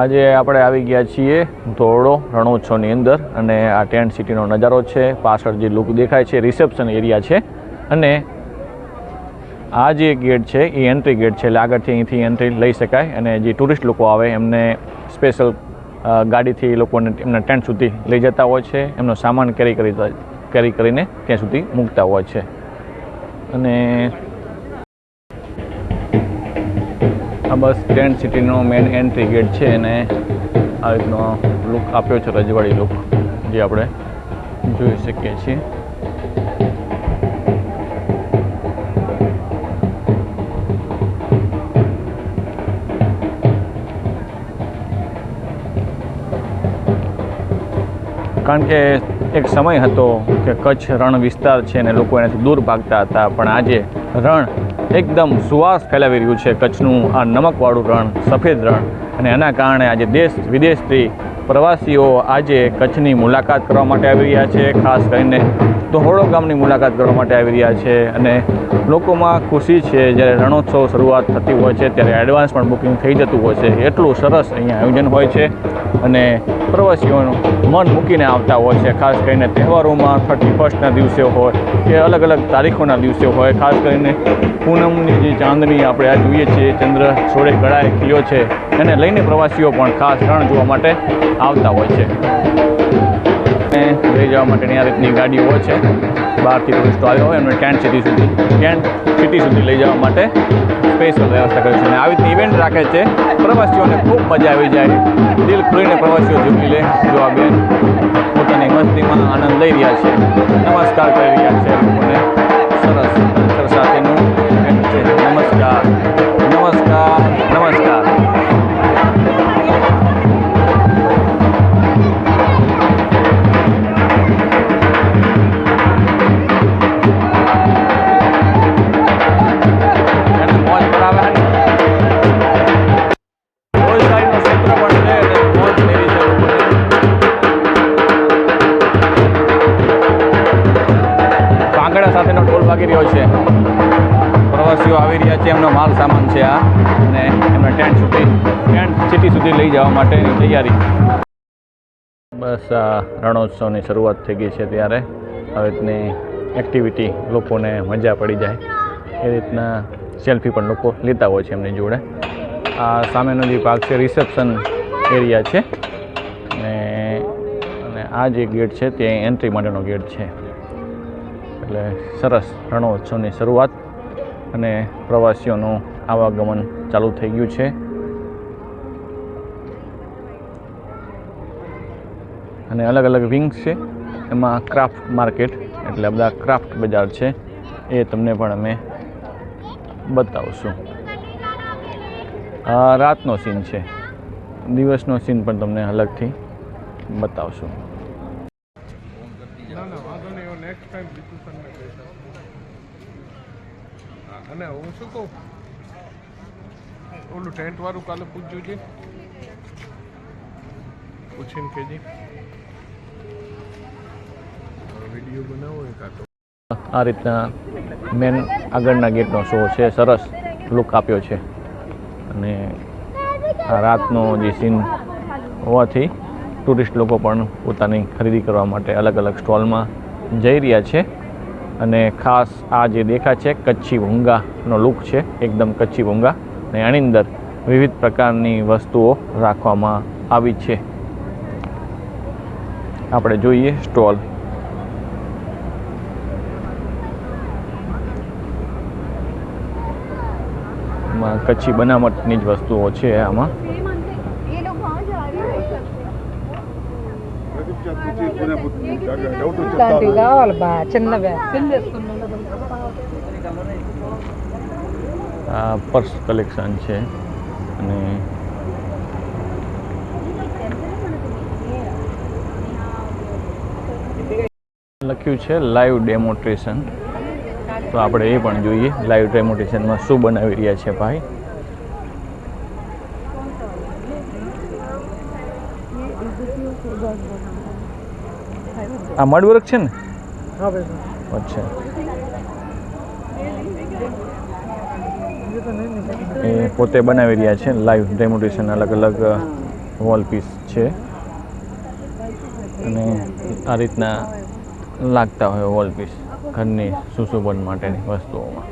આજે આપણે આવી ગયા છીએ ધોરડો રણોત્સવની અંદર અને આ ટેન્ટ સિટીનો નજારો છે, પાછળ જે લુક દેખાય છે રિસેપ્શન એરિયા છે અને આ જે ગેટ છે એ એન્ટ્રી ગેટ છે, એટલે આગળથી અહીંથી એન્ટ્રી લઈ શકાય અને જે ટુરિસ્ટ લોકો આવે એમને સ્પેશિયલ ગાડીથી એ લોકોને એમના ટેન્ટ સુધી લઈ જતા હોય છે, એમનો સામાન કેરી કરી કેરી કરીને ત્યાં સુધી મૂકતા હોય છે. અને આ બસ ટેન્ટ સિટીનો મેઇન એન્ટ્રી ગેટ છે અને આ રીતનો લુક આપ્યો છે, રજવાડી લુક જે આપણે જોઈ શકીએ છીએ. કારણ કે એક સમય હતો કે કચ્છ રણ વિસ્તાર છે અને લોકો એનાથી દૂર ભાગતા હતા, પણ આજે રણ એકદમ સુવાસ ફેલાવી રહ્યું છે કચ્છનું આ નમકવાળું રણ, સફેદ રણ. અને એના કારણે આજે દેશ વિદેશથી પ્રવાસીઓ આજે કચ્છની મુલાકાત કરવા માટે આવી રહ્યા છે, ખાસ કરીને ધોળો ગામની મુલાકાત કરવા માટે આવી રહ્યા છે અને લોકોમાં ખુશી છે, જ્યારે રણોત્સવ શરૂઆત થતી હોય છે, ત્યારે એડવાન્સ પણ બુકિંગ થઈ જતું હોય છે. એટલું સરસ અહીંયા આયોજન હોય છે અને પ્રવાસીઓનું મન મૂકીને આવતા હોય છે, ખાસ કરીને તહેવારોમાં થર્ટી ફર્સ્ટના દિવસે હોય કે અલગ અલગ તારીખોના દિવસે હોય. ખાસ કરીને પૂનમની જે ચાંદની આપણે આ જોઈએ છીએ, ચંદ્ર સોળે ગળાએ ખીલ્યો છે. એને લઈને પ્રવાસીઓ પણ ખાસ રણ જોવા માટે આવતા હોય છે. અને લઈ જવા માટેની આ રીતની ગાડીઓ છે. બહારથી ટુરિસ્ટો આવ્યા હોય એમને ટેન્ટ સિટી સુધી. ટેન્ટ સિટી સુધી લઈ જવા માટે સ્પેશિયલ વ્યવસ્થા કરી છે. અને આવી રીતની ઇવેન્ટ રાખે છે. પ્રવાસીઓને ખૂબ મજા આવી જાય. દિલ ખોલીને પ્રવાસીઓ ઝૂમી લે જો આ બેન. પોતાની મસ્તીમાં આનંદ લઈ રહ્યા છે. નમસ્કાર કરી રહ્યા છે લોકોને. સરસ કલ્ચર સાથેનું છે. નમસ્કાર. નમસ્કાર. નમસ્કાર. કાંગડા સાથેનો ઢોલ વાગી રહ્યો છે. પ્રવાસીઓ આવી રહ્યા છે, એમનો માલ સામાન છે આ, અને એમને ટેન્ટ સુધી, ટેન્ટ સિટી સુધી લઈ જવા માટેની તૈયારી. બસ આ રણોત્સવની શરૂઆત થઈ ગઈ છે ત્યારે. આવી રીતની એક્ટિવિટી લોકોને મજા પડી જાય. એ રીતના સેલ્ફી પણ લોકો લેતા હોય છે એમની જોડે. આ સામેનો જે ભાગ છે રિસેપ્શન એરિયા છે. અને અને આ જે ગેટ છે, તે એન્ટ્રી માટેનો ગેટ છે. એટલે સરસ રણોત્સવની શરૂઆત અને પ્રવાસીઓનું આવાગમન ચાલુ થઈ ગયું છે. અને અલગ અલગ વિંગ્સ છે. એમાં ક્રાફ્ટ માર્કેટ એટલે બધા ક્રાફ્ટ બજાર છે. એ તમને પણ અમે બતાવશું. રાતનો સીન છે. દિવસનો સીન પણ તમને અલગથી બતાવશું. ના ના નહીં હું નેક્સ્ટ ટાઈમ બીજું તમને કહીશ અને હું શું કહું? ઓલું ટેન્ટ વાળું કાલે પૂછજો છે? પૂછીને કહેજે. વીડિયો બનાવો એ તો. આ રીતના મેન આગળના ગેટનો શો છે. સરસ લુક આપ્યો છે. અને આ રાતનો જે સીન હોવાથી ટુરિસ્ટ લોકો પણ પોતાની ખરીદી કરવા માટે અલગ અલગ સ્ટોલમાં જઈ રહ્યા છે અને ખાસ આ જે દેખા છે કચ્છી ભૂંગાનો લુક છે એકદમ કચ્છી ભૂંગા. અને એની અંદર વિવિધ પ્રકારની વસ્તુઓ રાખવામાં આવી છે. આપણે જોઈએ સ્ટોલ. કચ્છી બનાવટની જ વસ્તુઓ છે આમાં. પૂછે ఇట్లాంటివి కావాలి బా చిన్నవే આ પર્સ કલેક્શન છે અને લખ્યું છે લાઈવ ડેમોન્સ્ટ્રેશન તો આપણે એ પણ જોઈએ લાઈવ ડેમોન્સ્ટ્રેશનમાં શું બનાવી રહ્યા છે ભાઈ આ મડ વર્ક છે ને? હા ભાઈ અચ્છા. એ પોતે બનાવી રહ્યા છે લાઈવ ડેમોટેશન અલગ અલગ વોલ પીસ છે. અને આ રીતના લાગતા હોય વોલ પીસ ઘરની સુશોભન માટેની વસ્તુઓમાં.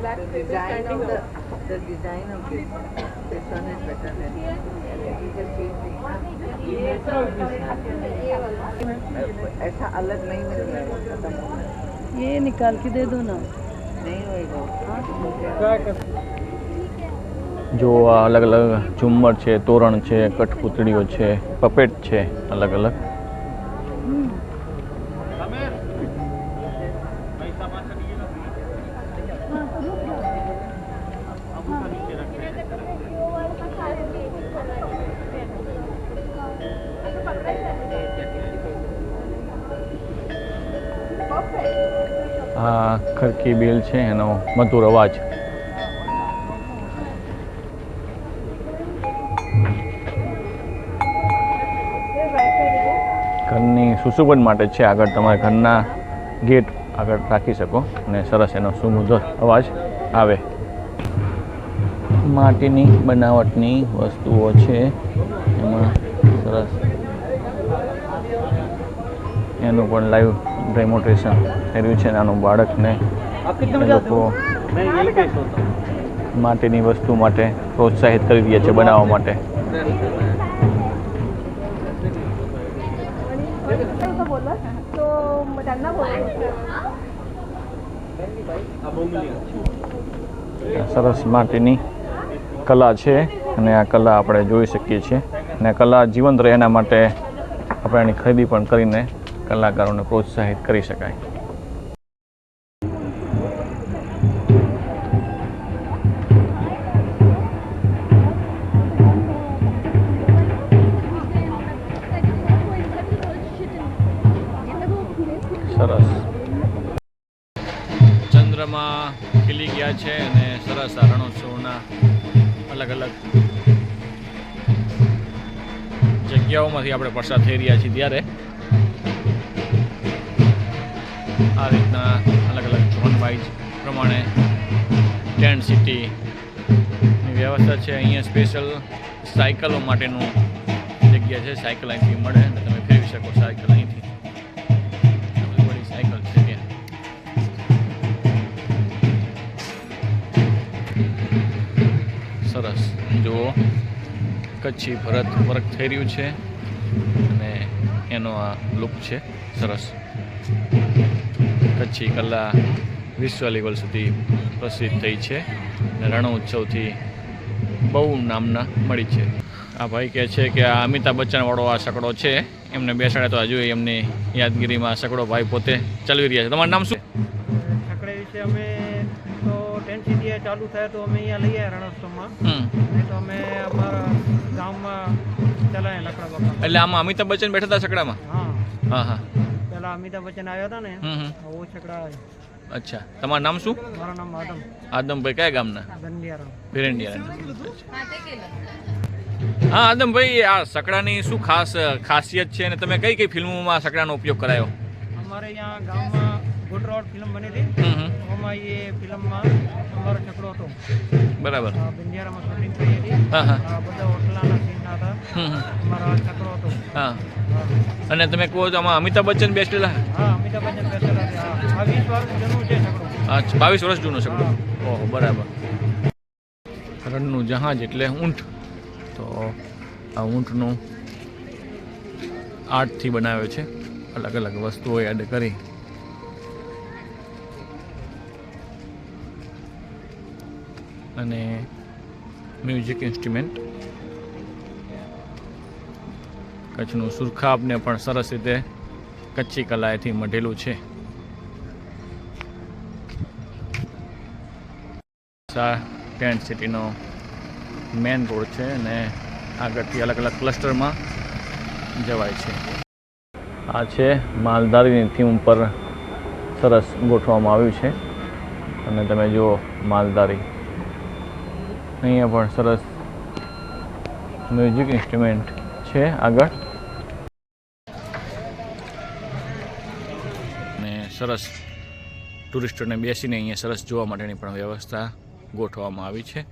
Black paper the, the design of this, this one is better than ऐसा अलग नहीं मिल जाएगा खत्म हो गया ये निकाल के दे दो ना नहीं होएगा हाँ જો આ અલગ અલગ ઝુમ્મર છે તોરણ છે કઠપૂતળીઓ છે પપેટ છે અલગ અલગ આ ખરકી બેલ છે, એનો મધુર અવાજ. ઘરની સુશોભન માટે છે, આગળ તમારે ઘરના ગેટ આગળ રાખી શકો અને સરસ એનો સુમધુર અવાજ આવે. માટીની બનાવટની વસ્તુઓ છે, એમાં સરસ. એનું પણ લાઈવ ડેમોન્સ્ટ્રેશન કર્યું છે નાનું બાળકને લોકો માટેની વસ્તુ માટે પ્રોત્સાહિત કરી રહ્યા છે બનાવવા માટે. સરસ માટીની કલા છે અને આ કલા આપણે જોઈ શકીએ છીએ. અને કલા જીવંત રહે એના માટે આપણે એની ખરીદી પણ કરીને કલાકારોને પ્રોત્સાહિત કરી શકાય. સરસ. ચંદ્રમાં ખીલી ગયા છે અને સરસ આ રણોત્સવના અલગ અલગ જગ્યાઓમાંથી આપણે પસાર થઈ રહ્યા છીએ ત્યારે. આ રીતના અલગ અલગ ઝોન વાઇઝ પ્રમાણે ટેન્ટ સિટીની વ્યવસ્થા છે. અહીંયા સ્પેશિયલ સાયકલો માટેનું જગ્યા છે. સાયકલ અહીંથી મળે અને તમે ફેરવી શકો સાયકલ અહીંથી. બધી સાયકલ છે ત્યાં. સરસ. જુઓ, કચ્છી ભરત વર્ક થઈ રહ્યું છે અને એનો આ લુક છે. સરસ. કચ્છી કલા વિશ્વ લેવલ સુધી પ્રસિદ્ધ થઈ છે. અને રણોત્સવથી બહુ નામના મળી છે. આ ભાઈ કહે છે કે આ અમિતાભ બચ્ચનવાળો આ સકડો છે. એમને બેસાડે તો હજુ એમની યાદગીરીમાં સકડો ભાઈ પોતે ચલવી રહ્યા છે. તમારું નામ શું? સકડે વિશે અમે તો ટેન્ટ ચાલુ થાય તો અમે અહીંયા લઈ આવ્યા રણોત્સવમાં. તો અમે અમારા ગામમાં ચલાવ્યા લકડા એટલે આમાં અમિતાભ બચ્ચન બેઠા હતા સકડામાં હા. હા હા. પહેલાં અમિતાભ બચ્ચન આવ્યા હતા ને ઓ છકડા અચ્છા. તમારું નામ શું? મારું નામ આદમ. આદમભાઈ કયા ગામના? દંડિયારામ હા આદમભાઈ આ સકડાની શું ખાસ ખાસિયત છે અને તમે કઈ કઈ ફિલ્મોમાં સકડાનો ઉપયોગ કરાયો? અમારે અહીંયા ગામમાં ગુડ રોડ ફિલ્મ બની હતી. હમ એ ફિલ્મમાં અમારો છકડો હતો. બરાબર. આ શૂટિંગ થઈ હતી. હા હા. બધા હોટલાના સીન હતા. અમારો છકડો હતો. હા. અને તમે કહો છો આમાં અમિતાભ બચ્ચન બેસેલા? હા અમિતાભ બચ્ચન બેસેલા હા વીસ વર્ષ જૂનું છે છકડો અચ્છા બાવીસ વર્ષ જૂનો છકડો ઓહો બરાબર. રણનું જહાજ એટલે ઊંટ. તો આ ઊંટનું આર્ટથી બનાવ્યો છે. અલગ અલગ વસ્તુઓ એડ કરી. અને મ્યુઝિક ઇન્સ્ટ્રુમેન્ટ. કચ્છનું સુરખાબને પણ સરસ રીતે કચ્છી કલાએથી મઢેલું છે. ટેન્ટ સિટીનો મેન રોડ છે અને આગળથી અલગ અલગ ક્લસ્ટરમાં જવાય છે. આ છે માલધારીની થીમ ઉપર સરસ ગોઠવવામાં આવ્યું છે. અને તમે જુઓ માલધારી. અહીંયા પણ સરસ. મ્યુઝિક ઇન્સ્ટ્રુમેન્ટ છે આગળ. અને સરસ ટુરિસ્ટોને બેસીને અહીંયા સરસ જોવા માટેની પણ વ્યવસ્થા ગોઠવવામાં આવી છે.